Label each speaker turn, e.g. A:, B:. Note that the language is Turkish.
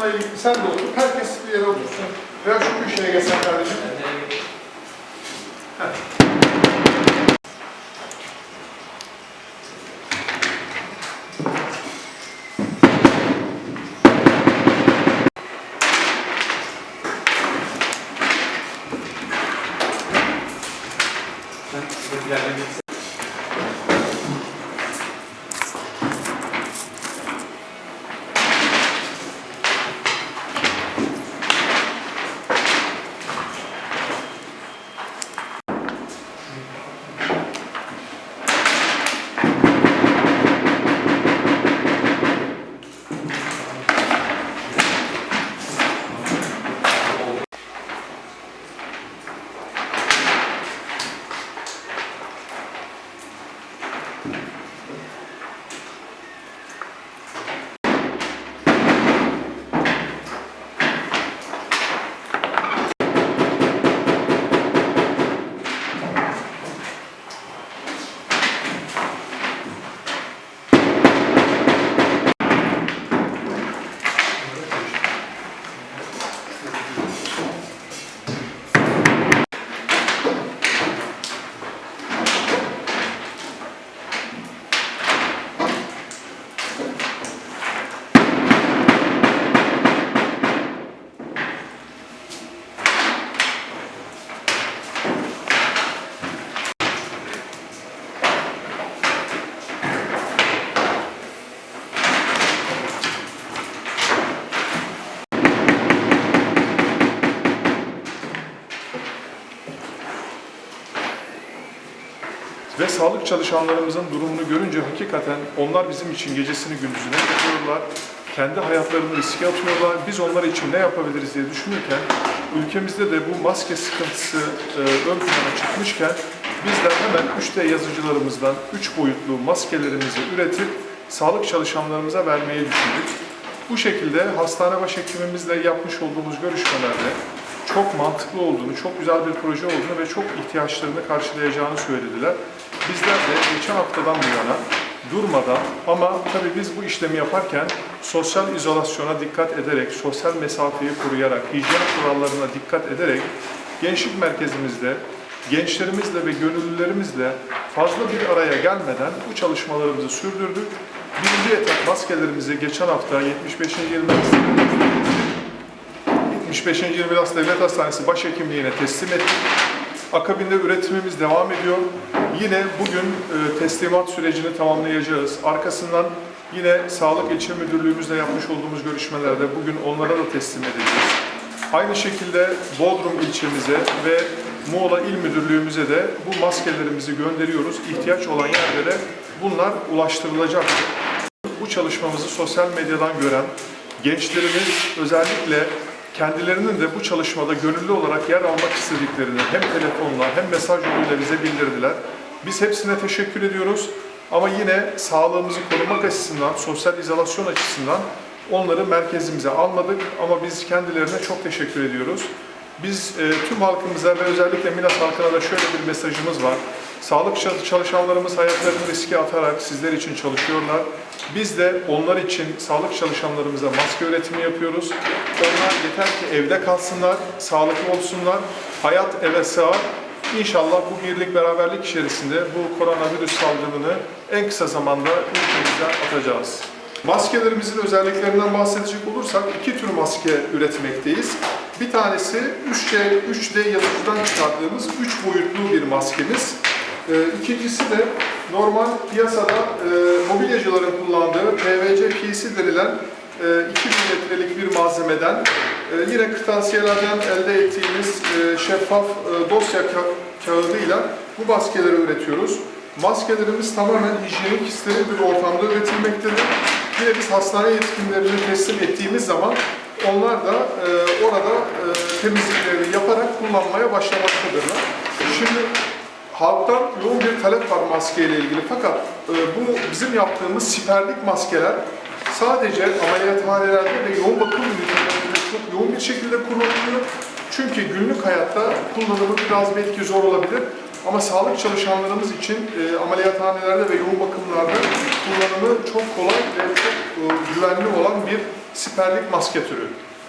A: Şununla ilgili sen de otur. Herkes bir yere otursun. Veya şu köşeye gelsen kardeşim. Ve sağlık çalışanlarımızın durumunu görünce hakikaten onlar bizim için gecesini gündüzünü yapıyorlar. Kendi hayatlarını riske atıyorlar. Biz onlar için ne yapabiliriz diye düşünürken ülkemizde de bu maske sıkıntısı e, ön plana çıkmışken bizler hemen 3D yazıcılarımızdan 3 boyutlu maskelerimizi üretip sağlık çalışanlarımıza vermeyi düşündük. Bu şekilde hastane başhekimimizle yapmış olduğumuz görüşmelerde çok mantıklı olduğunu, çok güzel bir proje olduğunu ve çok ihtiyaçlarını karşılayacağını söylediler. Bizler de geçen haftadan bu yana durmadan ama tabii biz bu işlemi yaparken sosyal izolasyona dikkat ederek, sosyal mesafeyi koruyarak, hijyen kurallarına dikkat ederek gençlik merkezimizde gençlerimizle ve gönüllülerimizle fazla bir araya gelmeden bu çalışmalarımızı sürdürdük. Birinci etap maskelerimizi geçen hafta 75. yıl 75. Yıl Milas Devlet Hastanesi Başhekimliğine teslim ettik. Akabinde üretimimiz devam ediyor. Yine bugün e, teslimat sürecini tamamlayacağız. Arkasından yine Sağlık İlçe Müdürlüğümüzle yapmış olduğumuz görüşmelerde bugün onlara da teslim edeceğiz. Aynı şekilde Bodrum ilçemize ve Muğla İl Müdürlüğümüze de bu maskelerimizi gönderiyoruz. İhtiyaç olan yerlere bunlar ulaştırılacaktır. Bu çalışmamızı sosyal medyadan gören gençlerimiz özellikle kendilerinin de bu çalışmada gönüllü olarak yer almak istediklerini hem telefonla hem mesaj yoluyla bize bildirdiler. Biz hepsine teşekkür ediyoruz. Ama yine sağlığımızı korumak açısından, sosyal izolasyon açısından onları merkezimize almadık ama biz kendilerine çok teşekkür ediyoruz. Biz e, tüm halkımıza ve özellikle Milas halkına da şöyle bir mesajımız var. Sağlık çal- çalışanlarımız hayatlarını riske atarak sizler için çalışıyorlar. Biz de onlar için sağlık çalışanlarımıza maske üretimi yapıyoruz. Onlar yeter ki evde kalsınlar, sağlıklı olsunlar, hayat eve sığar. İnşallah bu birlik beraberlik içerisinde bu koronavirüs salgınını en kısa zamanda ülkemize atacağız. Maskelerimizin özelliklerinden bahsedecek olursak iki tür maske üretmekteyiz. Bir tanesi 3D, 3D yazıcıdan çıkardığımız 3 boyutlu bir maskemiz. Ee, İkincisi de normal piyasada e, mobilyacıların kullandığı PVC PC denilen e, 2 mililitrelik bir malzemeden e, yine kırtasiyelerden elde ettiğimiz e, şeffaf e, dosya ka- kağıdıyla bu maskeleri üretiyoruz. Maskelerimiz tamamen hijyenik, steril bir ortamda üretilmektedir. Yine biz hastane yetkinlerine teslim ettiğimiz zaman onlar da e, orada e, temizliklerini yaparak kullanmaya başlamaktadırlar. Şimdi halktan yoğun bir talep var maskeyle ilgili fakat e, bu bizim yaptığımız siperlik maskeler sadece ameliyathanelerde ve yoğun bakım ünitelerinde çok yoğun bir şekilde kullanılıyor. Çünkü günlük hayatta kullanımı biraz belki zor olabilir. Ama sağlık çalışanlarımız için e, ameliyathanelerde ve yoğun bakımlarda kullanımı çok kolay ve çok e, güvenli olan bir siperlik maske türü.